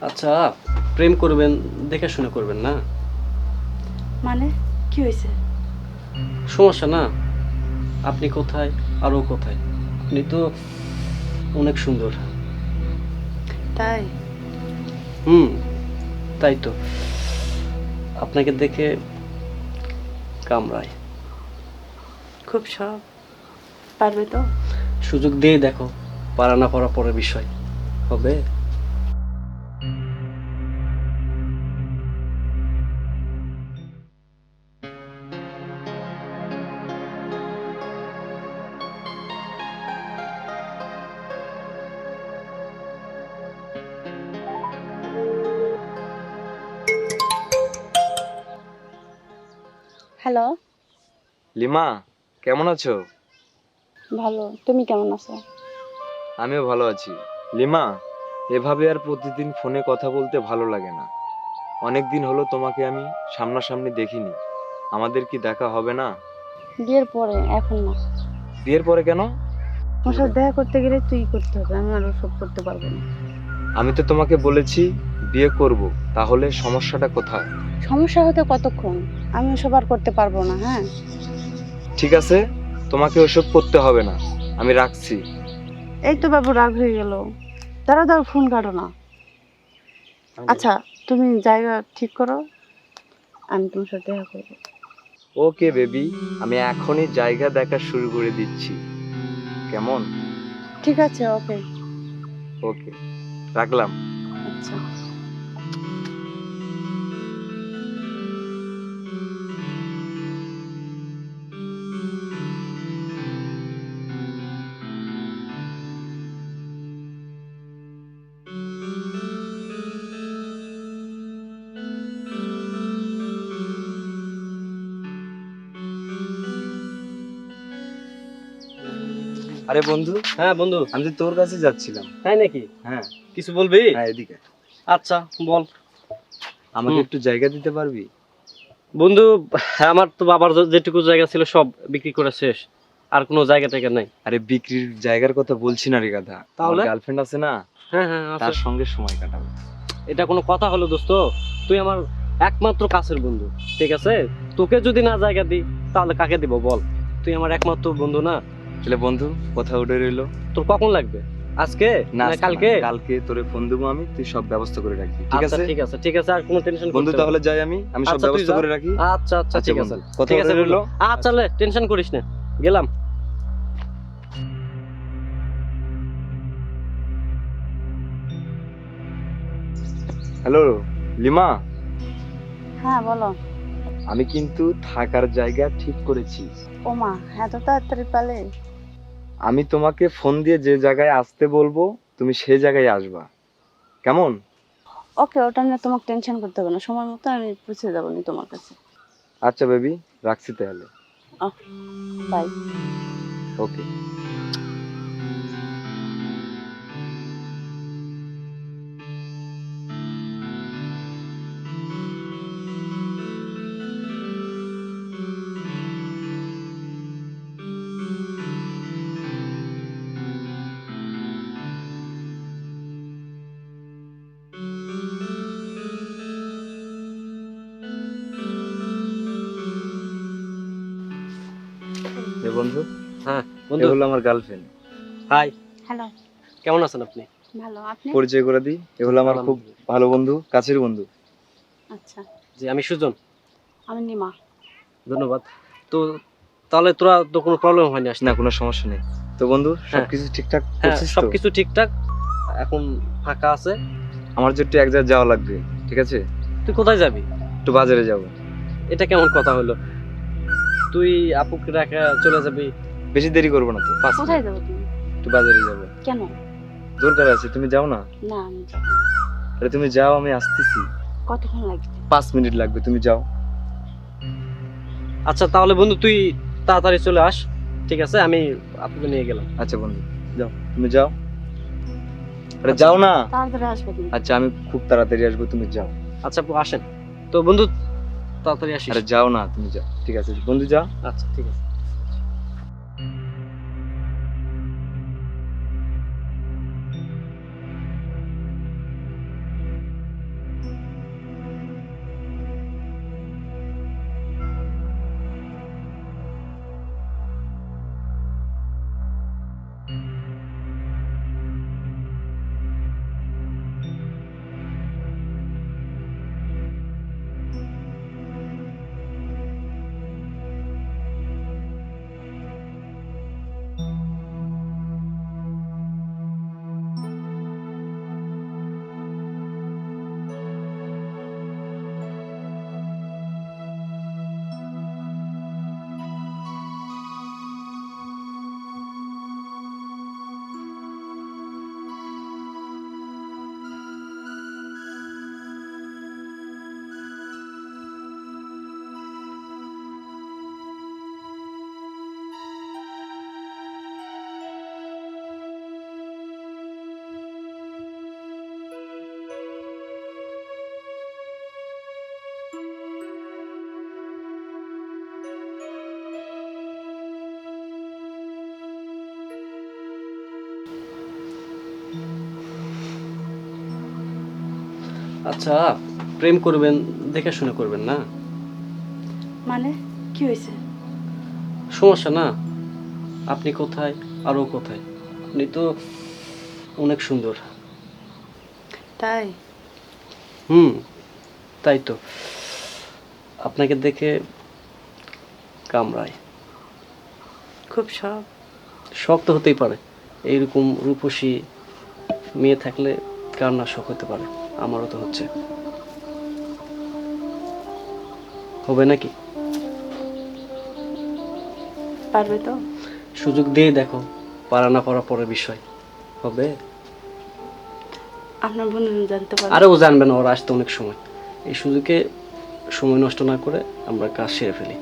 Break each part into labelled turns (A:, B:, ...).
A: আচ্ছা প্রেম করবেন দেখে শুনে করবেন না?
B: মানে? কি হয়েছে?
A: সমস্যা না? আপনি কোথায়? আর ও কোথায়? আপনি তো অনেক সুন্দর।
B: তাই?
A: হুম তাই তো। আপনাকে দেখে কামড়ায়।
B: খুব সব। পারবে তো?
A: সুযোগ দিয়ে দেখো পারা না পারা পরে বিষয়। হবে?
C: লিমা কেমন আছো?
B: ভালো তুমি কেমন আছো?
C: আমিও ভালো আছি। লিমা এভাবে আর প্রতিদিন ফোনে কথা বলতে ভালো লাগে না। অনেক দিন হলো তোমাকে আমি সামনাসামনি দেখিনি। আমাদের কি দেখা হবে না?
B: বিয়ের পরে এখন না।
C: বিয়ের পরে কেন?
B: তোমার সাথে দেখা করতে গেলে তুই করতে হবে আমি আর সব করতে পারব না।
C: আমি তো তোমাকে বলেছি বিয়ে করব তাহলে সমস্যাটা কোথায়?
B: সমস্যা হতে কতক্ষণ? আমি ওসব আর করতে পারব না হ্যাঁ?
C: ঠিক আছে? তোমাকে ওসব করতে হবে না। আমি রাখছি।
B: এই তো বাবু রাগ হয়ে গেল। দাঁড়া দাঁড়া ফোন কাটো না। আচ্ছা তুমি জায়গা ঠিক করো আমি তোমার সাথে দেখা করব।
C: ওকে বেবি আমি এখনই জায়গা দেখা শুরু করে দিচ্ছি। কেমন?
B: ঠিক আছে ওকে।
C: ওকে রাখলাম।
B: আচ্ছা।
C: আরে বন্ধু
A: হ্যাঁ বন্ধু।
C: আমি তো তোর কাছে যাচ্ছিলাম।
A: তাই নাকি?
C: হ্যাঁ।
A: কিছু বলবি?
C: হ্যাঁ এদিকে।
A: আচ্ছা বল।
C: আমাকে একটু জায়গা দিতে পারবি?
A: বন্ধু আমার তো বাবার যেটুকু জায়গা ছিল সব বিক্রি করে শেষ। আর কোনো জায়গা টায়গা নাই।
C: আরে বিক্রির জায়গার কথা বলছি না রে গাধা।
A: তাহলে?
C: গার্লফ্রেন্ড আছে না
A: হ্যাঁ হ্যাঁ আছে।
C: তার সঙ্গে সময় কাটাবো।
A: এটা কোনো কথা হলো দোস্ত? তুই আমার একমাত্র কাছের বন্ধু ঠিক আছে? তোকে যদি না জায়গা দিই তাহলে কাকে দিব বল? তুই আমার একমাত্র বন্ধু না?
C: তাহলে বন্ধু কথা উঠে রইল।
A: তোর কখন লাগবে? আজকে?
C: না
A: কালকে?
C: কালকে তোরে ফোন দেবো আমি তুই সব ব্যবস্থা করে রাখবি ঠিক
A: আচ্ছা
C: আছে?
A: ঠিক আছে ঠিক আছে আর কোনো টেনশন
C: বন্ধু তাহলে যাই আমি আমি সব
A: আচ্ছা,
C: ব্যবস্থা করে রাখি।
A: আচ্ছা আচ্ছা
C: আচ্ছা
A: ঠিক আছে।
C: কথা উঠে রইল।
A: আচ্ছা লে টেনশন করিস না। গেলাম।
C: হ্যালো লিমা?
B: হ্যাঁ বলো।
C: আমি কিন্তু থাকার জায়গা ঠিক করেছি।
B: ও মা এত তাড়াতাড়ি পালে?
C: আমি তোমাকে ফোন দিয়ে যে জায়গায় আসতে বলব তুমি সে জায়গায় আসবা। কেমন?
B: ওকে ওটা নিয়ে তোমাকে টেনশন করতে হবে না। সময় মতো আমি পৌঁছে যাব নি তোমার কাছে।
C: আচ্ছা বেবি রাখছি তাহলে।
B: বাই
C: ওকে বন্ধু?
A: হ্যাঁ
C: এ
A: বন্ধু।
C: হলো আমার গার্লফ্রেন্ড
A: হাই
B: হ্যালো
A: কেমন আছেন আপনি?
B: ভালো। আপনি?
C: পরিচয় করে দিই। এ হলো আমার খুব ভালো বন্ধু কাছের বন্ধু।
B: আচ্ছা।
A: জি আমি সুজন।
B: আমি নিমা।
A: ধন্যবাদ। তো তাহলে তোরা তো কোনো প্রবলেম হয়নি আসলে
C: না কোনো সমস্যা নেই। তো বন্ধু
A: হ্যাঁ।
C: সবকিছু ঠিকঠাক
A: হ্যাঁ
C: করছিস তো?
A: সবকিছু ঠিকঠাক। এখন ফাঁকা আছে।
C: আমার যে একটু এক জায়গায় যাওয়া লাগবে ঠিক আছে?
A: তুই কোথায় যাবি?
C: একটু বাজারে যাব।
A: এটা কেমন কথা হলো? তুই আপুকে রাখা চলে যাবি।
C: বেশি দেরি করব না তো পাঁচ
B: কোথায় যাব তুমি?
C: একটু বাজারে যাব।
B: কেন?
C: দরকার আছে তুমি যাও না।
B: না আমি যাব না।
C: আরে তুমি যাও আমি আসতেছি।
B: কতক্ষণ লাগবে?
C: পাঁচ মিনিট লাগবে তুমি যাও।
A: আচ্ছা তাহলে বন্ধু তুই তাড়াতাড়ি চলে আস। ঠিক আছে আমি আপুকে নিয়ে গেলাম।
C: আচ্ছা বন্ধু যাও। তুমি যাও। আরে যাও না।
B: তাড়াতাড়ি আসবে তুমি।
C: আচ্ছা আমি খুব তাড়াতাড়ি আসব তুমি যাও।
A: আচ্ছা আপু আসেন। তো বন্ধু তাড়াতাড়ি আসিস।
C: আরে যাও না তুমি যাও। ঠিক আছে বন্ধু যাও।
A: আচ্ছা ঠিক আছে। আচ্ছা প্রেম করবেন দেখে শুনে করবেন না?
B: মানে? কি হয়েছে?
A: সমস্যা না? আপনি কোথায়? আর ও কোথায়? উনি তো অনেক সুন্দর।
B: তাই?
A: হুম তাই তো। আপনাকে দেখে কামড়ায়।
B: খুব সব
A: শখ তো হতেই পারে। এইরকম রূপসী মেয়ে থাকলে কার না শখ হতে পারে? আমারও তো হচ্ছে। হবে নাকি?
B: পারবে তো?
A: সুযোগ দিয়ে দেখো পারা না পারা পরের বিষয়। হবে?
B: আপনার বন্ধু জানতে পারবে।
A: আরে ও জানবে না ওরা আসতে অনেক সময়। এই সুযোগে সময় নষ্ট না করে আমরা কাজ সেরে ফেলি।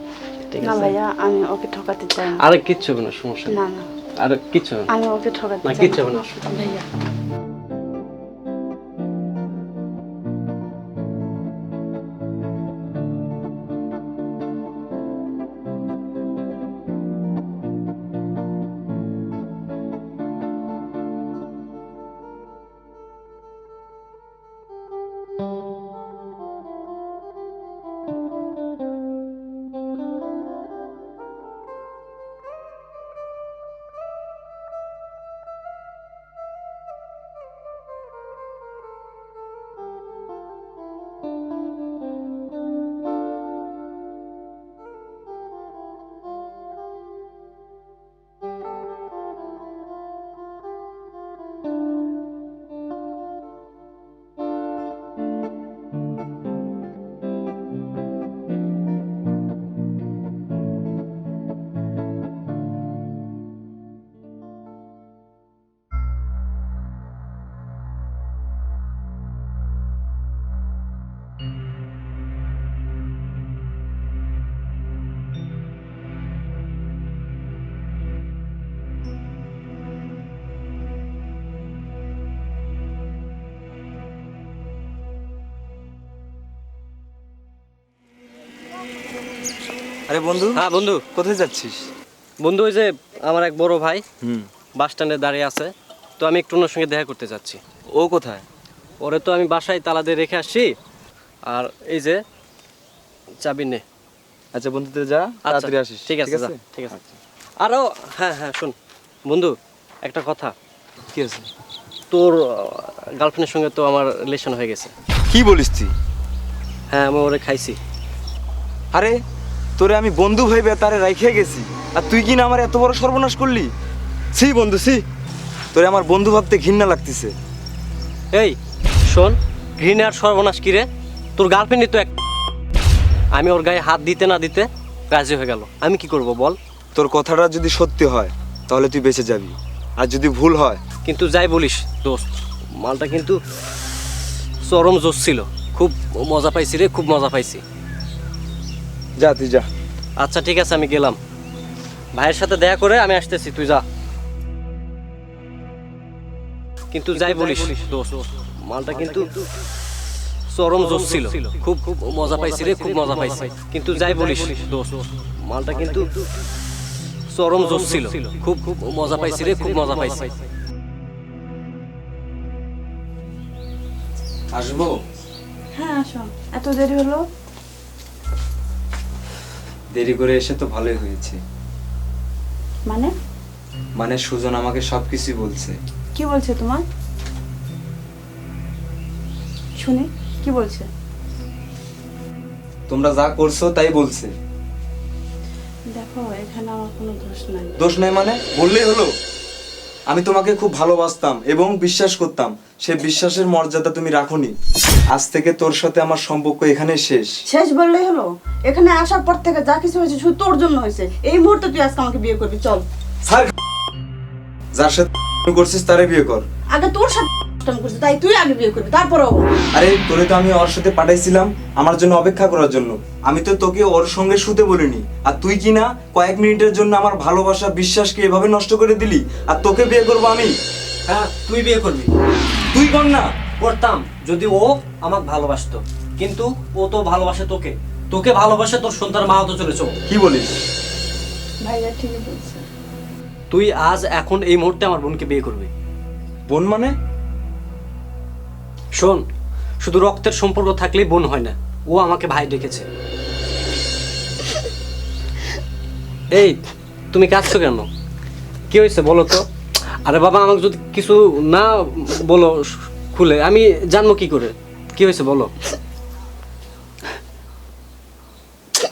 A: ঠিক
B: না
A: আছে?
B: ভাইয়া আমি ওকে ঠকাতে চাই না।
A: আরে কিচ্ছু হবে না সমস্যা নেই।
B: না না।
A: আরে কিচ্ছু না।
B: আমি ওকে ঠকাতে চাই না।
A: কিচ্ছু হবে না।
B: ভাইয়া।
C: আরে বন্ধু।
A: হ্যাঁ বন্ধু।
C: কোথায় যাচ্ছিস?
A: বন্ধু ওই যে আমার এক বড় ভাই
C: হুম।
A: বাস স্ট্যান্ডে দাঁড়িয়ে আছে তো আমি একটু ওনার সঙ্গে দেখা করতে যাচ্ছি।
C: ও কোথায়?
A: ওরে তো আমি বাসায় তালা দিয়ে রেখে আসছি আর এই যে চাবি নে।
C: আচ্ছা বন্ধু তুই যা
A: আচ্ছা,
C: তাড়াতাড়ি আসিস
A: ঠিক আছে যা, ঠিক আছে। আরও হ্যাঁ হ্যাঁ শোন। বন্ধু একটা কথা।
C: কি আছে?
A: তোর গার্লফ্রেন্ডের সঙ্গে তো আমার রিলেশন হয়ে গেছে।
C: কি বলিস তুই?
A: হ্যাঁ আমি ওরে খাইছি।
C: আরে তোরে আমি বন্ধু ভেবে তারে রাইখে গেছি। আর তুই কি না আমার এত বড় সর্বনাশ করলি? সি বন্ধু সি তোরে আমার বন্ধু ভাবতে ঘৃণা লাগতেছে।
A: এই শোন ঘৃণার সর্বনাশ কিরে তোর গার্লফ্রেন্ডই তো এক আমি ওর গায়ে হাত দিতে না দিতে রাজি হয়ে গেল। আমি কি করব বল?
C: তোর কথাটা যদি সত্যি হয় তাহলে তুই বেঁচে যাবি। আর যদি ভুল হয়
A: কিন্তু যাই বলিস দোস্ত মালটা কিন্তু চরম জোশ ছিল। খুব মজা পাইছি রে খুব মজা পাইছি।
C: যা তুই যা।
A: আচ্ছা ঠিক আছে আমি গেলাম। ভাইয়ের সাথে দেখা করে আমি আসতেছি তুই যা। কিন্তু যাই বলিস মালটা কিন্তু চরম জোশ ছিল। খুব খুব মজা পাইছি রে খুব মজা পাইছি। কিন্তু যাই বলিস মালটা কিন্তু চরম জোশ ছিল। খুব খুব মজা পাইছি রে খুব মজা পাইছি।
C: আসব?
B: হ্যাঁ আসো। এত দেরি হলো?
C: দেরি করে এসে তো ভালোই হয়েছে।
B: মানে?
C: মানে সুজন আমাকে সবকিছু বলছে।
B: কি বলছে তোমার? শুনি কি বলছে?
C: তোমরা যা করছ তাই বলছে।
B: দেখো এখানে আমার কোনো দোষ নাই।
C: দোষ নাই মানে? বললেই হলো। আমি তোমাকে খুব ভালোবাসতাম এবং বিশ্বাস করতাম। সে বিশ্বাসের মর্যাদা তুমি রাখোনি। আজ থেকে তোর সাথে আমার সম্পর্ক এখানে শেষ।
B: শেষ বললেই হলো? এখানে আসার পর থেকে যা কিছু হয়েছে শুধু তোর জন্য হয়েছে। এই মুহূর্তে তুই আজকে আমাকে বিয়ে করবি চল।
C: স্যার যার সাথে তুই করছিস তারে বিয়ে কর।
B: আগে তোর সাথে দুষ্টামি করছিস তাই তুই আগে বিয়ে করবি তারপরেও
C: আরে তোরে তো আমি ওর সাথে পাঠাইছিলাম আমার জন্য অপেক্ষা করার জন্য। আমি তো তোকে ওর সঙ্গে শুতে বলিনি। আর তুই কি না কয়েক মিনিটের জন্য আমার ভালোবাসা বিশ্বাসকে এভাবে নষ্ট করে দিলি? আর তোকে বিয়ে করব আমি?
A: হ্যাঁ তুই বিয়ে করবি।
C: তুই কর না।
A: করতাম যদি ও আমাকে ভালোবাসতো। কিন্তু ও তো ভালোবাসে তোকে। তোকে ভালোবাসে তোর সন্তান মা হতে চলেছ
C: কি বলিস?
B: ভাইয়া ঠিকই বলছে।
A: তুই আজ এখন এই মুহূর্তে আমার বোনকে বিয়ে করবি।
C: বোন মানে?
A: শোন, শুধু রক্তের সম্পর্ক থাকলেই বোন হয় না। ও আমাকে ভাই ডেকেছে। এই, তুমি কাঁদছো কেন? কি হয়েছে বলো তো? আরে বাবা, আমাকে যদি কিছু না বলো খুলে, আমি জানব কি করে? কি হয়েছে বলো?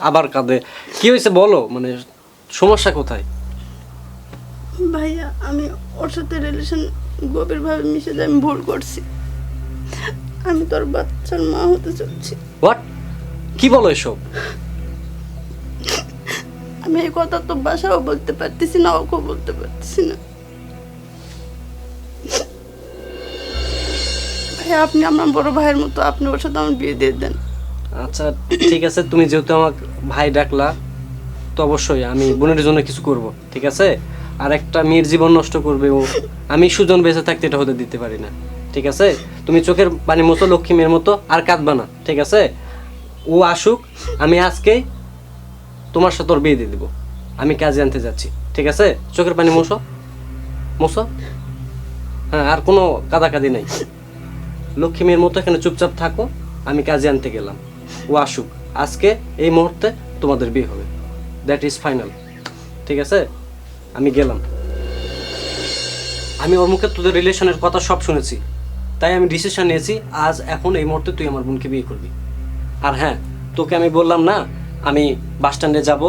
A: আবার কাঁদে। কি হয়েছে বলো? মানে সমস্যা কোথায়?
B: ভাইয়া, আমি ওর সাথে রিলেশন গভীরভাবে মিশে যাই আমি ভুল করছি। আমি তোর বাচ্চার মা হতে চাচ্ছি।
A: হোয়াট কি বলো এসব?
B: আমি এই কথা তো বাসাও বলতে পারতেছি না ওকেও বলতে পারতেছি না। ভাইয়া আপনি আমার বড় ভাইয়ের মতো আপনি ওর সাথে আমার বিয়ে দিয়ে দেন।
A: আচ্ছা ঠিক আছে তুমি যেহেতু আমাকে ভাই ডাকলা তো অবশ্যই আমি বোনের জন্য কিছু করব ঠিক আছে? আর একটা মেয়ের জীবন নষ্ট করবে ও। আমি সুজন বেঁচে থাকতে এটা হতে দিতে পারি না ঠিক আছে? তুমি চোখের পানি মতো লক্ষ্মী মেয়ের মতো আর কাঁদবা না, ঠিক আছে? ও আসুক, আমি আজকেই তোমার সাথে ওর বিয়ে দিয়ে দেবো। আমি কাজে আনতে যাচ্ছি, ঠিক আছে? চোখের পানি মোছো। মোছো? হ্যাঁ আর কোনো কাদাকাদি নেই। লক্ষ্মী মেয়ের মতো এখানে চুপচাপ থাকো, আমি কাজে আনতে গেলাম। ও আসুক, আজকে এই মুহূর্তে তোমাদের বিয়ে হবে। দ্যাট ইজ ফাইনাল ঠিক আছে? আমি গেলাম। আমি ওর মুখে তোদের রিলেশনের কথা সব শুনেছি। তাই আমি ডিসিশন নিয়েছি আজ এখন এই মুহূর্তে তুই আমার বোনকে বিয়ে করবি। আর হ্যাঁ তোকে আমি বললাম না আমি বাস স্ট্যান্ডে যাব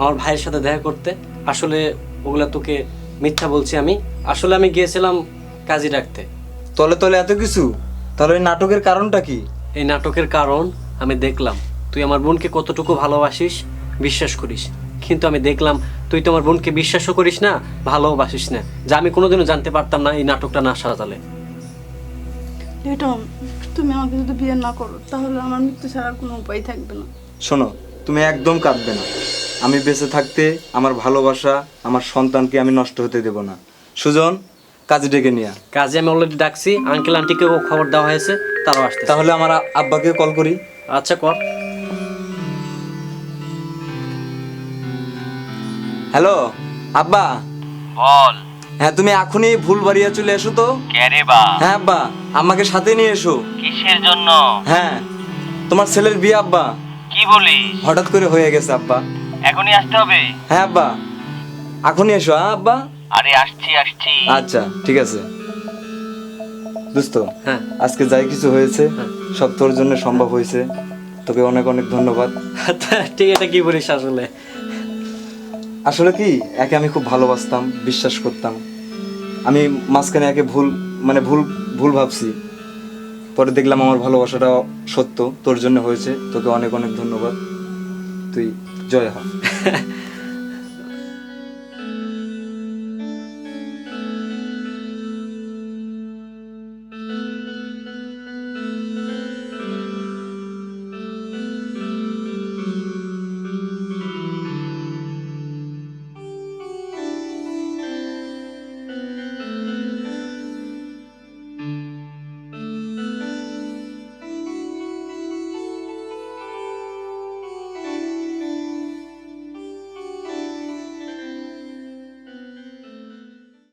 A: আমার ভাইয়ের সাথে দেখা করতে। আসলে ওগুলা তোকে মিথ্যা বলছি আমি। আসলে আমি গিয়েছিলাম কাজী ডাকতে।
C: তলে তলে এত কিছু? তাহলে ওই নাটকের কারণটা কি?
A: এই নাটকের কারণ আমি দেখলাম। তুই আমার বোনকে কতটুকু ভালোবাসিস বিশ্বাস করিস। কিন্তু আমি দেখলাম তুই তো আমার বোনকে বিশ্বাসও করিস না ভালোবাসিস না। যা আমি কোনোদিনও জানতে পারতাম না এই নাটকটা না সারা
B: সাজালে। তুমি আমাকে যদি বিয়ে না করো তাহলে আমার মৃত্যু ছাড়া আর কোনো উপায় থাকবে না।
C: শোনো তুমি একদম কাঁদবে না। আমি বেঁচে থাকতে আমার ভালোবাসা আমার সন্তানকে আমি নষ্ট হতে দেব না। সুজন কাজে ডেকে নিয়ে
A: কাজে আমি অলরেডি ডাকছি আঙ্কেল আন্টিকেও খবর দেওয়া হয়েছে তারাও আসতে
C: তাহলে আমার আব্বাকে কল করি।
A: আচ্ছা কর।
C: হ্যালো আব্বা?
D: বল।
C: হ্যাঁ তুমি এখনই ভুল বাড়িয়ে চলে এসো তো। হ্যাঁ আব্বা। আমাকে সাথে নিয়ে এসো।
D: কিসের জন্য?
C: হ্যাঁ তোমার ছেলের বিয়ে আব্বা।
D: কি বলিস?
C: হঠাৎ করে হয়ে গেছে আব্বা।
D: এখনই আসতে হবে?
C: হ্যাঁ আব্বা। এখনই এসো হ্যাঁ আব্বা।
D: আরে আসছি আসছি।
C: আচ্ছা ঠিক আছে। দোস্ত
A: হ্যাঁ।
C: আজকে যাই কিছু হয়েছে।
A: হ্যাঁ।
C: সব তোর জন্য সম্ভব হয়েছে। তোকে অনেক অনেক ধন্যবাদ।
A: ঠিক এটা কি বলিস আসলে?
C: আসলে কি একে আমি খুব ভালোবাসতাম বিশ্বাস করতাম। আমি মাঝখানে একে ভুল মানে ভুল ভুল ভাবছি। পরে দেখলাম আমার ভালোবাসাটা সত্য, তোর জন্য হয়েছে। তোকে অনেক অনেক ধন্যবাদ। তুই জয় হ।